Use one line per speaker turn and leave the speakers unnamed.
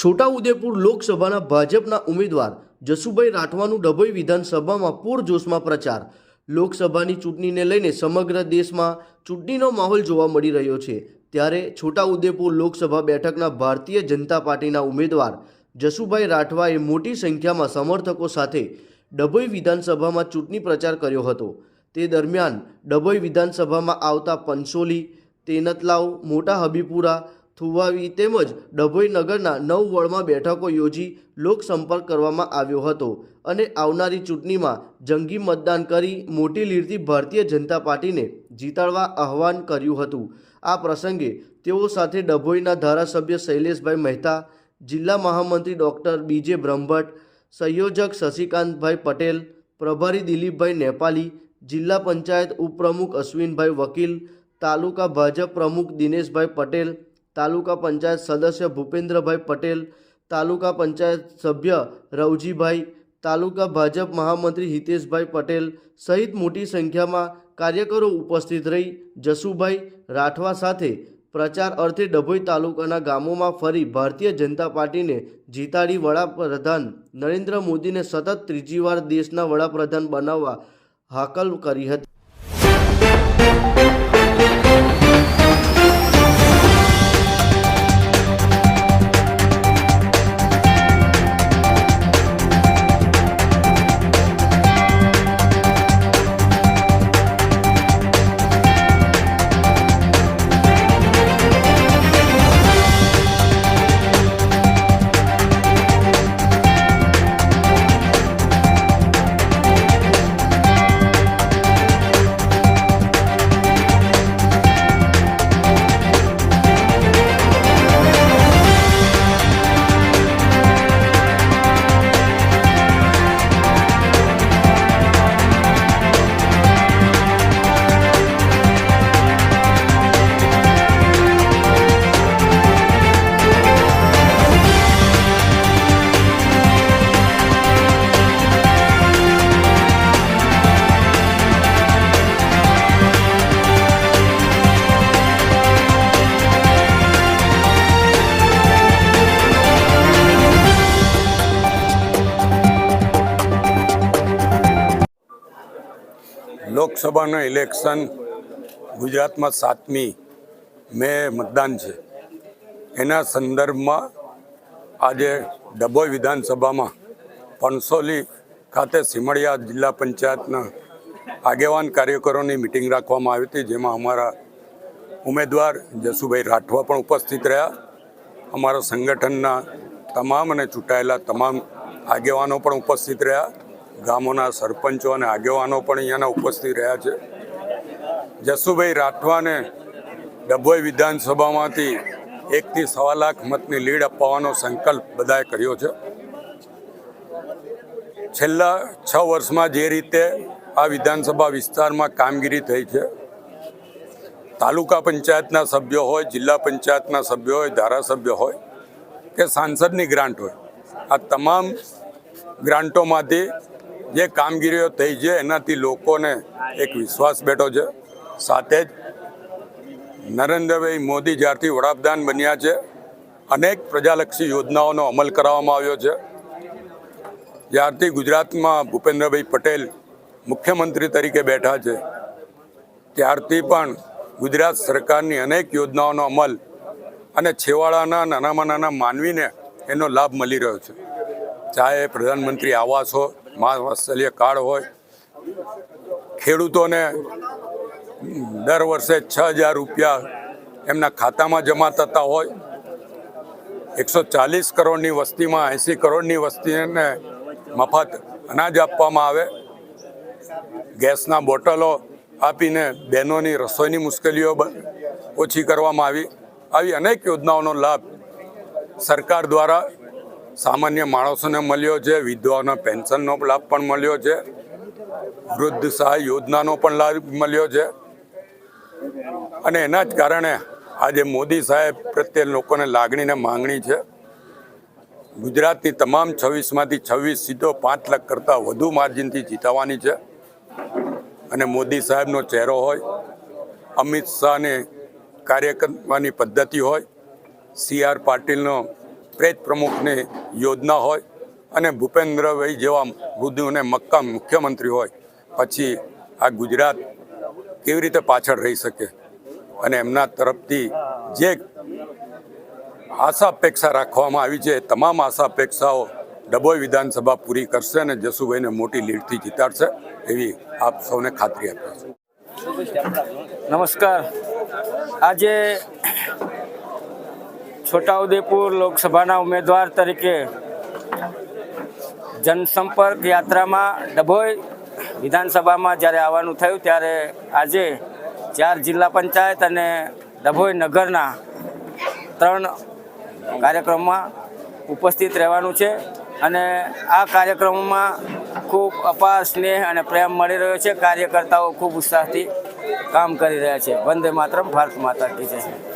છોટાઉદેપુર લોકસભાના ભાજપના ઉમેદવાર જસુભાઈ રાઠવાનું ડભોઈ વિધાનસભામાં પૂરજોશમાં પ્રચાર. લોકસભાની ચૂંટણીને લઈને સમગ્ર દેશમાં ચૂંટણીનો માહોલ જોવા મળી રહ્યો છે. ત્યારે છોટાઉદેપુર લોકસભા બેઠકના ભારતીય જનતા પાર્ટીના ઉમેદવાર જસુભાઈ રાઠવાએ મોટી સંખ્યામાં સમર્થકો સાથે ડભોઈ વિધાનસભામાં ચૂંટણી પ્રચાર કર્યો હતો. તે દરમિયાન ડભોઈ વિધાનસભામાં આવતા પંસોલી તેનતલાવ, મોટા હબીપુરા થુવાવી તેમજ ડભોઈ નગરના નવ વોર્ડમાં બેઠકો યોજી લોકસંપર્ક કરવામાં આવ્યો હતો અને આવનારી ચૂંટણીમાં જંગી મતદાન કરી મોટી લીડથી ભારતીય જનતા પાર્ટીને જીતાડવા આહવાન કર્યું હતું. આ પ્રસંગે તેઓ સાથે ડભોઈના ધારાસભ્ય શૈલેષભાઈ મહેતા, જિલ્લા મહામંત્રી ડૉક્ટર બીજે બ્રહ્મભટ્ટ, સંયોજક શશિકાંતભાઈ પટેલ, પ્રભારી દિલીપભાઈ નેપાલી, જિલ્લા પંચાયત ઉપપ્રમુખ અશ્વિનભાઈ વકીલ, તાલુકા ભાજપ પ્રમુખ દિનેશભાઈ પટેલ તાલુકા પંચાયત સદસ્ય ભૂપેન્દ્રભાઈ પટેલ, તાલુકા પંચાયત સભ્ય રવજીભાઈ, તાલુકા ભાજપ મહામંત્રી હિતેશભાઈ પટેલ સહિત મોટી સંખ્યામાં કાર્યકરો ઉપસ્થિત રહી જસુભાઈ રાઠવા સાથે પ્રચાર અર્થે ડભોઈ તાલુકાના ગામોમાં ફરી ભારતીય જનતા પાર્ટીને જીતાડી વડાપ્રધાન નરેન્દ્ર મોદીને સતત ત્રીજી વાર દેશના વડાપ્રધાન બનાવવા હાકલ કરી હતી.
લોકસભાનું ઇલેક્શન ગુજરાતમાં સાતમી મે મતદાન છે. એના સંદર્ભમાં આજે ડભોઈ વિધાનસભામાં પણસોલી ખાતે સિમડિયા જિલ્લા પંચાયતના આગેવાન કાર્યકરોની મિટિંગ રાખવામાં આવી હતી, જેમાં અમારા ઉમેદવાર જસુભાઈ રાઠવા પણ ઉપસ્થિત રહ્યા. અમારા સંગઠનના તમામ અને ચૂંટાયેલા તમામ આગેવાનો પણ ઉપસ્થિત રહ્યા. ગામોના સરપંચો અને આગેવાનો પણ અહીંયાના ઉપસ્થિત રહ્યા છે. જસુભાઈ રાઠવાને ડભોઈ વિધાનસભામાંથી એકથી સવા લાખ મતની લીડ અપાવવાનો સંકલ્પ બધાએ કર્યો છે. છેલ્લા છ વર્ષમાં જે રીતે આ વિધાનસભા વિસ્તારમાં કામગીરી થઈ છે, તાલુકા પંચાયતના સભ્યો હોય, જિલ્લા પંચાયતના સભ્યો હોય, ધારાસભ્ય હોય કે સાંસદની ગ્રાન્ટ હોય, આ તમામ ગ્રાન્ટોમાંથી જે કામગીરીઓ થઈ છે, એનાથી લોકોને એક વિશ્વાસ બેઠો છે. સાથે જ નરેન્દ્રભાઈ મોદી જ્યારથી વડાપ્રધાન બન્યા છે, અનેક પ્રજાલક્ષી યોજનાઓનો અમલ કરવામાં આવ્યો છે. જ્યારથી ગુજરાતમાં ભૂપેન્દ્રભાઈ પટેલ મુખ્યમંત્રી તરીકે બેઠા છે, ત્યારથી પણ ગુજરાત સરકારની અનેક યોજનાઓનો અમલ અને છેવાડાના નાનામાં નાના માનવીને એનો લાભ મળી રહ્યો છે. ચાહે પ્રધાનમંત્રી આવાસ હોય મા કાર્ડ હોય, ખેડૂતોને દર વર્ષે છ હજાર રૂપિયા એમના ખાતામાં જમા થતા હોય, એકસો ચાલીસ કરોડની વસ્તીમાં, એંસી કરોડની વસ્તીને મફત અનાજ આપવામાં આવે. ગેસના બોટલો આપીને બહેનોની રસોઈની મુશ્કેલીઓ ઓછી કરવામાં આવી. આવી અનેક યોજનાઓનો લાભ સરકાર દ્વારા સામાન્ય માણસોને મળ્યો છે, વિધવાઓના પેન્શનનો લાભ પણ મળ્યો છે, વૃદ્ધ સહાય યોજનાનો પણ લાભ મળ્યો છે. અને એના જ કારણે આજે મોદી સાહેબ પ્રત્યે લોકોને લાગણીને માંગણી છે. ગુજરાતની તમામ છવ્વીસમાંથી છવ્વીસ સીટો પાંચ લાખ કરતાં વધુ માર્જિનથી જીતાવાની છે. અને મોદી સાહેબનો ચહેરો હોય, અમિત શાહને કાર્ય કરવાની પદ્ધતિ હોય, સી આર પાટીલનો પ્રેત પ્રમુખની યોજના હોય અને ભૂપેન્દ્રભાઈ જેવા મૃદુને મક્કા મુખ્યમંત્રી હોય, પછી આ ગુજરાત કેવી રીતે પાછળ રહી શકે? અને એમના તરફથી જે આશા અપેક્ષા રાખવામાં આવી છે તમામ આશા અપેક્ષાઓ ડભોઈ વિધાનસભા પૂરી કરશે અને જસુભાઈને મોટી લીડથી જીતાડશે, એવી આપ સૌને ખાતરી આપે છે
નમસ્કાર. આજે છોટાઉદેપુર લોકસભાના ઉમેદવાર તરીકે જનસંપર્ક યાત્રામાં ડભોઈ વિધાનસભામાં જ્યારે આવવાનું થયું ત્યારે આજે ચાર જિલ્લા પંચાયત અને ડભોઈ નગરના ત્રણ કાર્યક્રમમાં ઉપસ્થિત રહેવાનું છે અને આ કાર્યક્રમમાં ખૂબ અપાર સ્નેહ અને પ્રેમ મળી રહ્યો છે. કાર્યકર્તાઓ ખૂબ ઉત્સાહથી કામ કરી રહ્યા છે. વંદે માતરમ. ભારત માતા કી જય.